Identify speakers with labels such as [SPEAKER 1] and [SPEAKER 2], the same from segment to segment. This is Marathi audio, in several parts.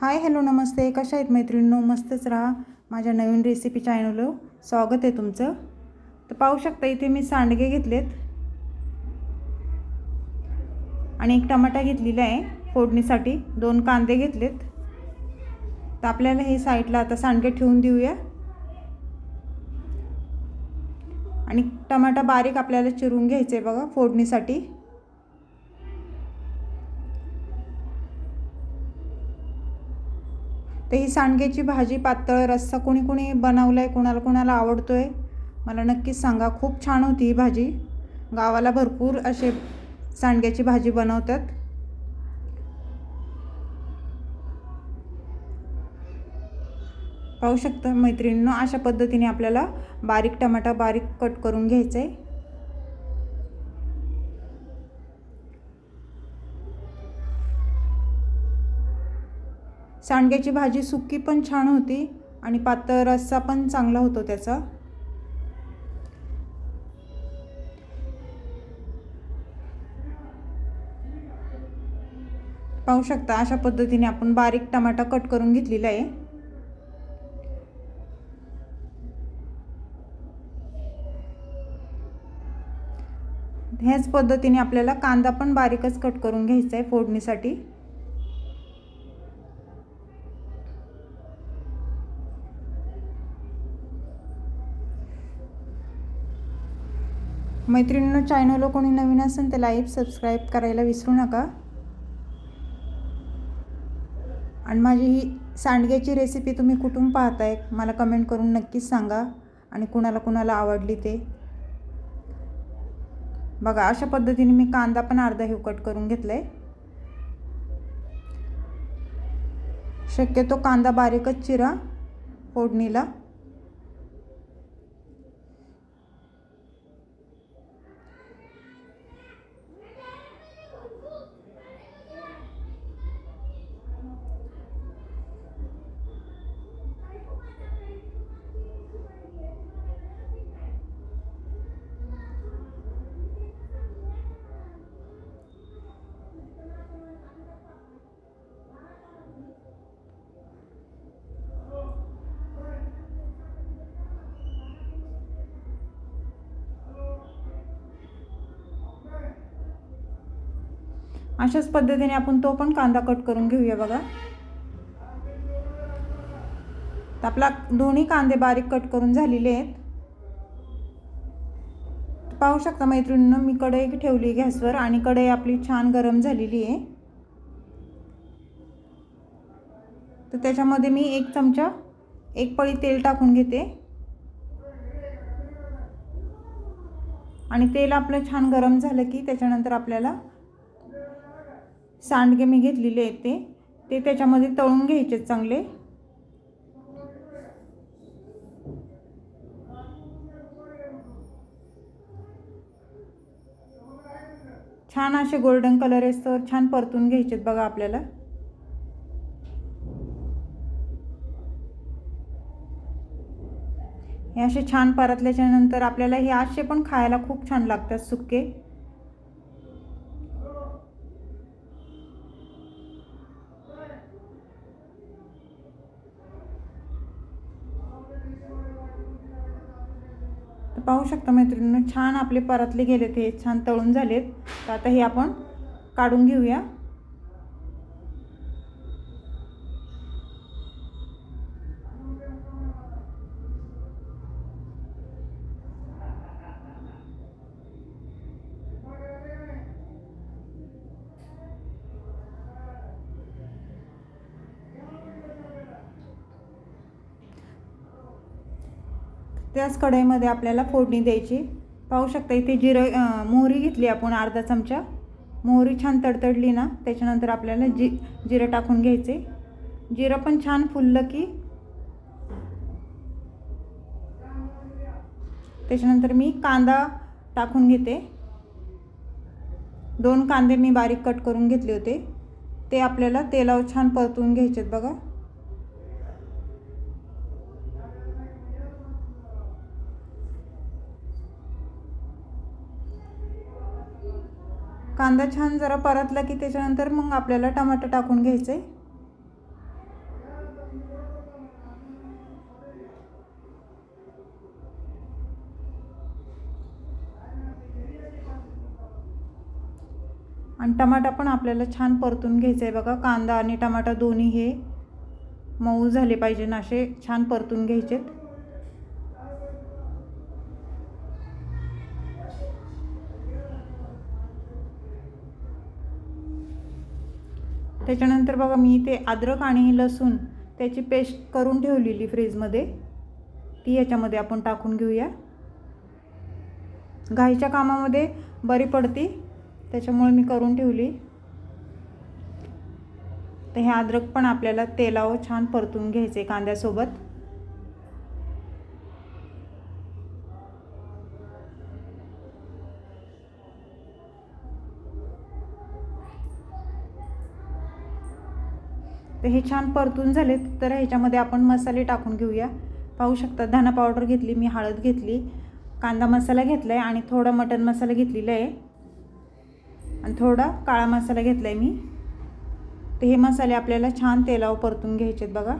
[SPEAKER 1] हाय हॅलो नमस्ते. कशा आहेत मैत्रिणींनो? मस्तच राहा. माझ्या नवीन रेसिपी चॅनलवर स्वागत आहे तुमचं. तर पाहू शकता इथे मी सांडगे घेतलेत. आणि एक टमाटा घेतलेला आहे फोडणीसाठी. दोन कांदे घेतलेत. तर आपल्याला हे साईडला आता सांडगे ठेवून देऊया. आणि टमाटा बारीक आपल्याला चिरून घ्यायचं आहे बघा फोडणीसाठी. तर ही सांडग्याची भाजी पातळ रस्सा कोणी कोणी बनवलं आहे कोणाला कोणाला आवडतो आहे मला नक्कीच सांगा. खूप छान होती ही भाजी. गावाला भरपूर असे सांडग्याची भाजी बनवतात. पाहू शकता मैत्रिणींनो अशा पद्धतीने आपल्याला बारीक टमाटा बारीक कट करून घ्यायचा. आहे सांडग्याची भाजी सुकी पण छान होती आणि पातळ रस्सा पण चांगला होतो त्याचा. पाहू शकता अशा पद्धतीने आपण बारीक टमाटा कट करून घेतलेला आहे. ह्याच पद्धतीने आपल्याला कांदा पण बारीकच कट करून घ्यायचा आहे फोडणीसाठी. मैत्रिणींनो चॅनलला कोणी नवीन असेल तर लाईक सबस्क्राईब करायला विसरू नका. आणि माझी ही सांडग्याची रेसिपी तुम्ही कुठून पाहताय मला कमेंट करून नक्कीच सांगा. आणि कुणाला कुणाला आवडली ते. बघा अशा पद्धतीने मी कांदा पण अर्धा हिव कट करून घेतला आहे शक्यतो कांदा बारीकच चिरा फोडणीला. अशाच पद्धतीने आपण तो पण कांदा कट करून घेऊया बघा. तर आपला दोन्ही कांदे बारीक कट करून झालेले आहेत. पाहू शकता मैत्रिणीनं मी कढई ठेवली गॅसवर आणि कढई आपली छान गरम झालेली आहे. तर त्याच्यामध्ये मी एक चमचा एक पळी तेल टाकून घेते. आणि तेल आपलं छान गरम झालं की त्याच्यानंतर आपल्याला सांडगे मी घेतलेले आहेत ते. ते त्याच्यामध्ये तळून घ्यायचे चांगले. छान असे गोल्डन कलर तर छान परतून घ्यायचेत बघा आपल्याला. हे असे छान परतल्याच्यानंतर आपल्याला हे असे पण खायला खूप छान लागतात सुके. तर पाहू शकता मैत्रिणींनो छान आपले परतले गेले ते छान तळून झालेत. तर आता हे आपण काढून घेऊया. त्याच कढईमध्ये आपल्याला फोडणी द्यायची. पाहू शकता इथे जिरं मोहरी घेतली आपण अर्धा चमचा. मोहरी छान तडतडली ना त्याच्यानंतर आपल्याला जि जिरं टाकून घ्यायचे. जिरं पण छान फुललं की त्याच्यानंतर मी कांदा टाकून घेते. दोन कांदे मी बारीक कट करून घेतले होते. ते आपल्याला तेलावर छान परतून घ्यायचेत बघा. कांदा छान जरा परतला की त्याच्यानंतर मग आपल्याला टमाटर टाकून घ्यायचं. आहे आणि टमाटा पण आपल्याला छान परतून घ्यायचं आहे बघा. कांदा आणि टमाटा दोन्ही हे मऊ झाले पाहिजे ना असे छान परतून घ्यायचे आहेत त्याच्यानंतर बघा मी ते अद्रक आणि लसूण त्याची पेस्ट करून ठेवलेली फ्रीजमध्ये. ती याच्यामध्ये आपण टाकून घेऊया. घाईच्या कामामध्ये बरी पडती त्याच्यामुळे मी करून ठेवली. तर हे अद्रक पण आपल्याला तेलावर छान परतून घ्यायचे कांद्यासोबत. हे छान परतून झाले तर ह्याच्यामध्ये आपण मसाले टाकून घेऊया. पाहू शकता धना पावडर घेतली मी हळद घेतली कांदा मसाला घेतला आहे आणि थोडा मटन मसाला घेतलेला आहे. आणि थोडा काळा मसाला घेतला आहे मी. तर हे मसाले आपल्याला छान तेलावर परतून घ्यायचे आहेत बघा.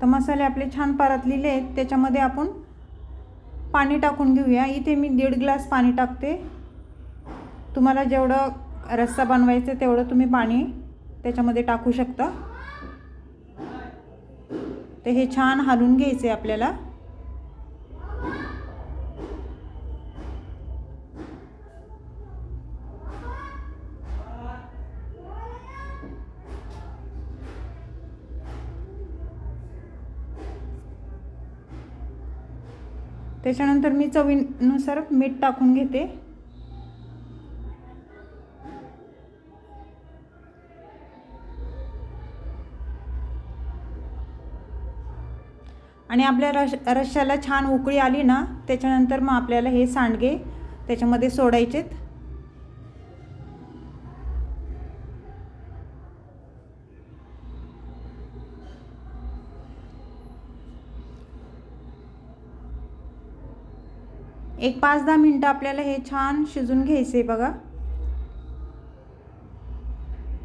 [SPEAKER 1] तर मसाले आपले छान परतलेले आहेत. त्याच्यामध्ये आपण पाणी टाकून घेऊया. इथे मी दीड ग्लास पाणी टाकते. तुम्हाला जेवढं रस्सा बनवायचं तेवढं तुम्ही पाणी त्याच्यामध्ये टाकू शकता. ते हे छान हलवून घ्यायचे आपल्याला. त्याच्यानंतर मी चवीनुसार मीठ टाकून घेते. आणि आपल्या रश रश्श्याला छान उकळी आली ना त्याच्यानंतर मग आपल्याला हे सांडगे त्याच्यामध्ये सोडायचेत. एक पाच दहा मिनटं आपल्याला हे छान शिजून घ्यायचे बघा.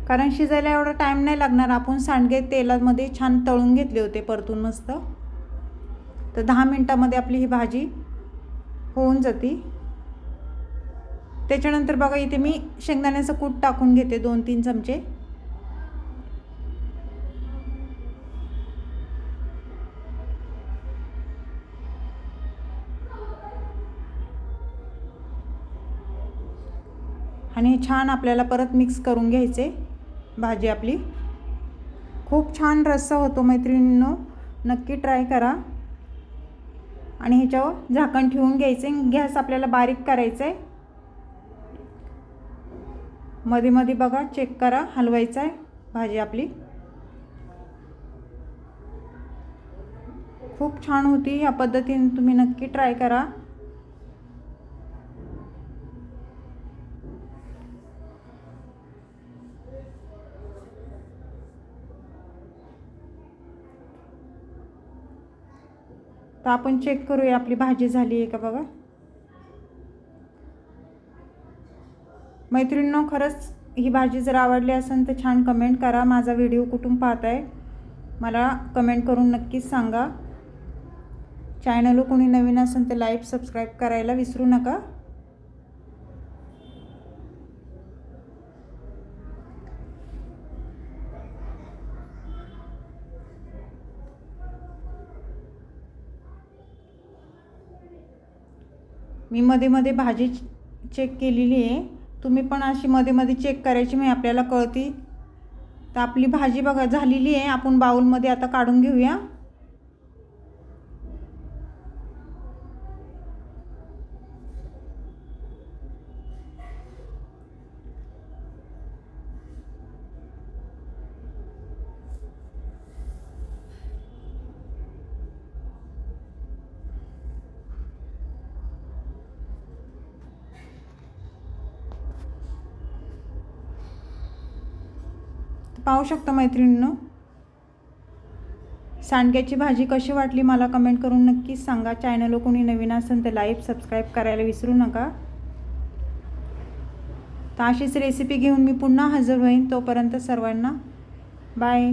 [SPEAKER 1] कारण शिजायला एवढा टाईम नाही लागणार. आपण सांडगे तेलामध्ये छान तळून घेतले होते परतून मस्त. तर दहा मिनटामध्ये आपली ही भाजी होऊन जाते. त्याच्यानंतर बघा इथे मी शेंगदाण्याचं कूट टाकून घेते दोन तीन चमचे. आणि छान आपल्याला परत मिक्स करून घ्यायचे. भाजी आपली. खूप छान रस्सा होतो मैत्रिणींनो. नक्की ट्राय करा. आणि ह्याच्यावर झाकण ठेवून घ्यायचे गॅस आपल्याला बारीक करायचा आहे मध्ये मध्ये बघा चेक करा हलवायचं आहे भाजी आपली. खूप छान होती ह्या पद्धतीने तुम्ही नक्की ट्राय करा. तर आपण चेक करूया आपली भाजी झाली आहे का बघा. मैत्रिणींनो खरंच ही भाजी जर आवडली असेल तर छान कमेंट करा. माझा व्हिडिओ कुठून पाहताय मला कमेंट करून नक्कीच सांगा. चॅनलवर कोणी नवीन असेल तर लाईक सबस्क्राईब करायला विसरू नका. मी मध्ये मध्ये भाजी चेक केलेली आहे. तुम्ही पण अशी मध्ये मध्ये चेक करायची मी आपल्याला कळती तर आपली भाजी बघा झालेली आहे. आपण बाऊलमध्ये आता काढून घेऊया. पाहू शकता मैत्रिणींनो. सांडग्याची भाजी कशी वाटली मला कमेंट करून नक्कीच सांगा. चॅनल कोणी नवीन असेल तर लाईव्ह सबस्क्राईब करायला विसरू नका. तर अशीच रेसिपी घेऊन मी पुन्हा हजर होईन. तोपर्यंत सर्वांना बाय